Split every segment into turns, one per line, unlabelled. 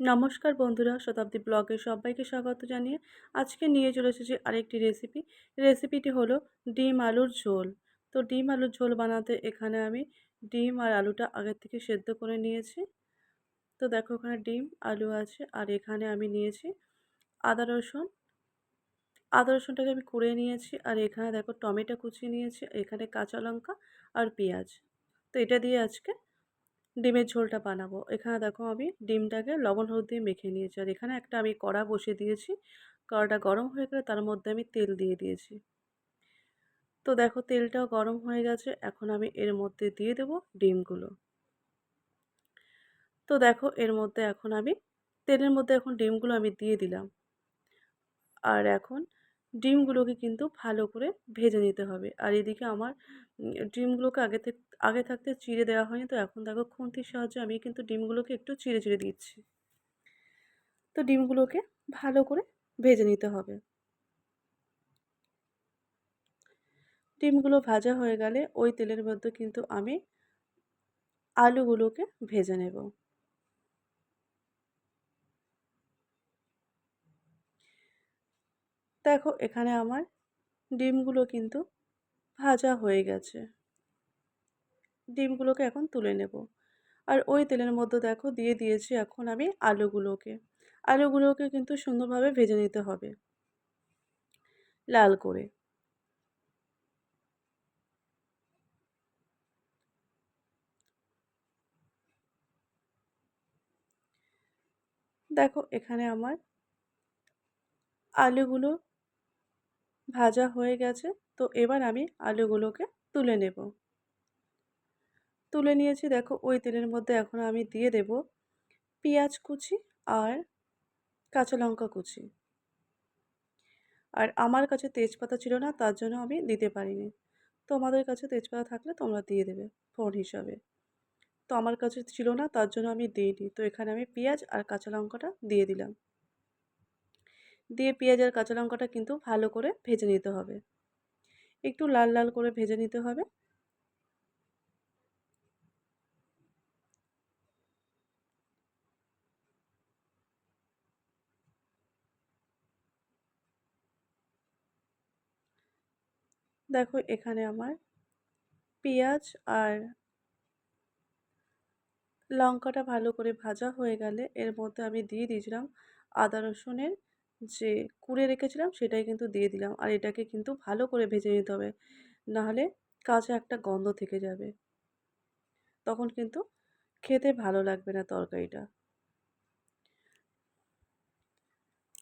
নমস্কার বন্ধুরা, শতাব্দী ব্লগে সবাইকে স্বাগত জানিয়ে আজকে নিয়ে চলে এসেছি আরেকটি রেসিপি রেসিপিটি হলো ডিম আলুর ঝোল। তো ডিম আলুর ঝোল বানাতে এখানে আমি ডিম আর আলুটা আগের থেকে সেদ্ধ করে নিয়েছি। তো দেখো ওখানে ডিম, আলু আছে আর এখানে আমি নিয়েছি আদা রসুন। আদা রসুনটাকে আমি কুড়ে নিয়েছি আর এখানে দেখো টমেটো কুচিয়ে নিয়েছি, এখানে কাঁচা লঙ্কা আর পেঁয়াজ। তো এটা দিয়ে আজকে ডিমের ঝোলটা বানাবো। এখানে দেখো আমি ডিমটাকে লবণ হলুদ দিয়ে মেখে নিয়েছি। আর এখানে একটা আমি কড়া বসিয়ে দিয়েছি। কড়াটা গরম হয়ে গেলে তার মধ্যে আমি তেল দিয়ে দিয়েছি। তো দেখো তেলটাও গরম হয়ে গেছে। এখন আমি এর মধ্যে দিয়ে দেবো ডিমগুলো। তো দেখো এর মধ্যে এখন আমি, তেলের মধ্যে এখন ডিমগুলো আমি দিয়ে দিলাম। আর এখন ডিমগুলোকে কিন্তু ভালো করে ভেজে নিতে হবে। আর এদিকে আমার ডিমগুলোকে আগে থেকে, আগে থাকতে চিড়ে দেওয়া হয়নি। তো এখন দেখো খুন্তির সাহায্যে আমি কিন্তু ডিমগুলোকে একটু চিড়ে চিড়ে দিচ্ছি। তো ডিমগুলোকে ভালো করে ভেজে নিতে হবে। ডিমগুলো ভাজা হয়ে গেলে ওই তেলের মধ্যে কিন্তু আমি আলুগুলোকে ভেজে নেব। দেখো, এখানে আমার ডিমগুলো কিন্তু ভাজা হয়ে গেছে। ডিমগুলোকে এখন তুলে নেব। আর ওই তেলের মধ্যে দেখো, দিয়ে দিয়েছি এখন আমি আলুগুলোকে। আলুগুলোকে কিন্তু সুন্দরভাবে ভেজে নিতে হবে, লাল করে। দেখো, এখানে আমার আলুগুলো ভাজা হয়ে গেছে, তো এবার আমি আলুগুলোকে তুলে নেব। তুলে নিয়েছি, দেখো, ওই তেলের মধ্যে এখন আমি দিয়ে দেব পেঁয়াজ কুচি আর কাঁচা লঙ্কা কুচি। আর আমার কাছে তেজপাতা ছিল না, তার জন্য আমি দিতে পারিনি। তোমাদের কাছে তেজপাতা থাকলে তোমরা দিয়ে দেবে ফোড়ন হিসাবে। তো আমার কাছে ছিল না, তার জন্য আমি দিইনি। তো এখানে আমি পেঁয়াজ আর কাঁচা লঙ্কাটা দিয়ে দিলাম। দিয়ে পেঁয়াজ আর কাঁচা লঙ্কাটা কিন্তু ভালো করে ভেজে নিতে হবে। একটু লাল লাল করে ভেজে নিতে হবে। দেখো এখানে আমার পেঁয়াজ আর লঙ্কাটা ভালো করে ভাজা হয়ে গেলে এর মধ্যে আমি দিয়ে দিয়েছিলাম আদা রসুনের যে কুড়ে রেখেছিলাম সেটাই কিন্তু দিয়ে দিলাম। আর এটাকে কিন্তু ভালো করে ভেজে নিতে হবে। নাহলে কাঁচা একটা গন্ধ থেকে যাবে। তখন কিন্তু খেতে ভালো লাগবে না তরকারিটা।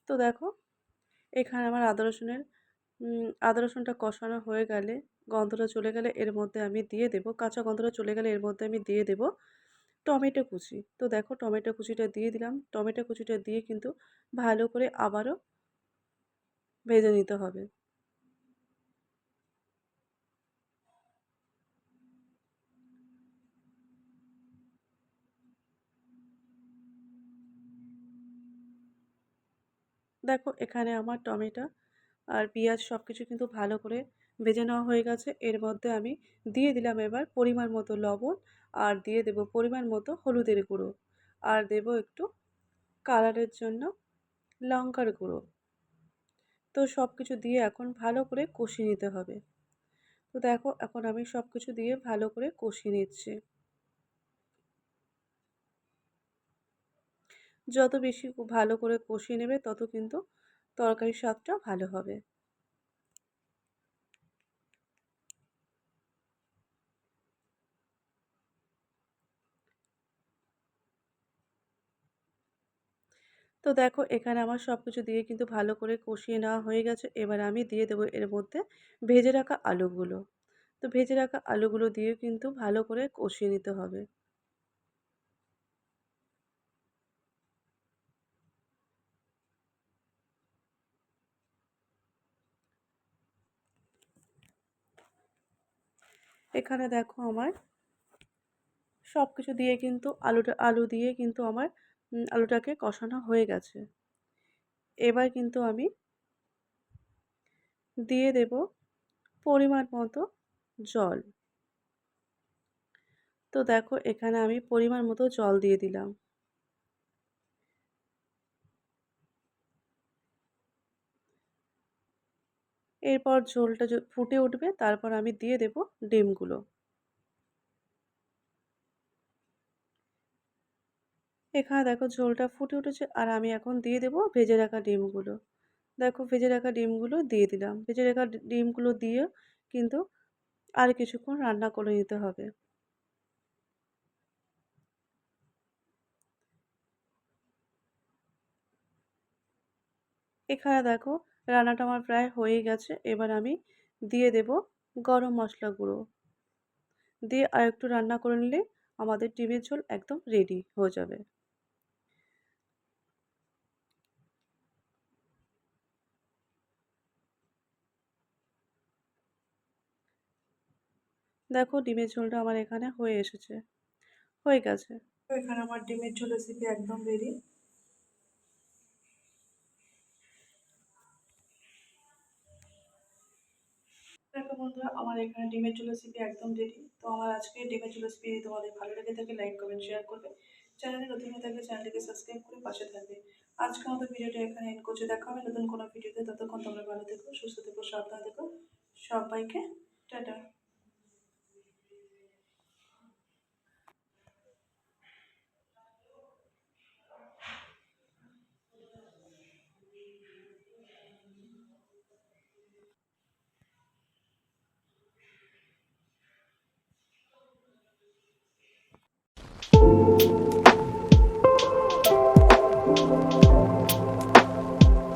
তো দেখো, এখানে আমার আদা রসুনের আদা রসুনটা কষানো হয়ে গেলে গন্ধটা চলে গেলে এর মধ্যে আমি দিয়ে দেবো। কাঁচা গন্ধটা চলে গেলে এর মধ্যে আমি দিয়ে দেবো টমেটো কুচি। তো দেখো টমেটো কুচিটা দিয়ে দিলাম। টমেটো কুচিটা দিয়ে কিন্তু ভালো করে আবারও ভেজে নিতে হবে। দেখো এখানে আমার টমেটো আর পেঁয়াজ সব কিছু কিন্তু ভালো করে ভেজে নেওয়া হয়ে গেছে। এর মধ্যে আমি দিয়ে দিলাম এবার পরিমাণ মতো লবণ আর দিয়ে দেব পরিমাণ মতো হলুদের গুঁড়ো। আর দেব একটু কালারের জন্য লঙ্কার গুঁড়ো। তো সব কিছু দিয়ে এখন ভালো করে কষিয়ে নিতে হবে। তো দেখো এখন আমি সব কিছু দিয়ে ভালো করে কষিয়ে নিচ্ছি। যত বেশি ভালো করে কষিয়ে নেবে তত কিন্তু তরকারির স্বাদটা ভালো হবে। তো দেখো এখানে আমার সব কিছু দিয়ে কিন্তু ভালো করে কষিয়ে নেওয়া হয়ে গেছে। এবার আমি দিয়ে দেবো এর মধ্যে ভেজে রাখা আলুগুলো। তো ভেজে রাখা আলুগুলো দিয়ে কিন্তু ভালো করে কষিয়ে নিতে হবে। এখানে দেখো আমার সব কিছু দিয়ে কিন্তু আলুটা, আলু দিয়ে কিন্তু আমার আলুটাকে কষানো হয়ে গেছে। এবার কিন্তু আমি দিয়ে দেব পরিমাণ মতো জল। তো দেখো, এখানে আমি পরিমাণ মতো জল দিয়ে দিলাম। এরপর ঝোলটা ফুটে উঠবে, তারপর আমি দিয়ে দেব ডিমগুলো। এখানে দেখো ঝোলটা ফুটে উঠেছে আর আমি এখন দিয়ে দেব ভেজে রাখা ডিমগুলো। দেখো ভেজে রাখা ডিমগুলো দিয়ে দিলাম। ভেজে রাখা ডিমগুলো দিয়ে কিন্তু আর কিছুক্ষণ রান্না করে নিতে হবে। এখানে দেখো রান্নাটা আমার প্রায় হয়ে গেছে। এবার আমি দিয়ে দেব গরম মশলা গুঁড়ো। দিয়ে আর একটু রান্না করে নিলে আমাদের ডিমের ঝোল একদম রেডি হয়ে যাবে। দেখো ডিমের ঝোলটা আমার এখানে হয়ে এসেছে। হয়ে গেছে। এখানে আমার ডিমের ঝোল রেসিপি একদম রেডি দেখো বন্ধুরা, আমার এখানে ডিমের ঝোল রেসিপি একদম রেডি তো আমার আজকে ডিমের ঝোল রেসিপি তোমাদের ভালো লেগে থাকে লাইক কমেন্ট শেয়ার করবে। চ্যানেলে নতুন হয়ে থাকলে চ্যানেলটিকে সাবস্ক্রাইব করে পাশে থাকবে। আজকে আমাদের ভিডিওটা এখানে এন্ড করছে। দেখা হবে নতুন কোনো ভিডিওতে। ততক্ষণ তোমরা ভালো থেকো, সুস্থ থেকো, সাবধানে থেকো। সবাইকে টাটা।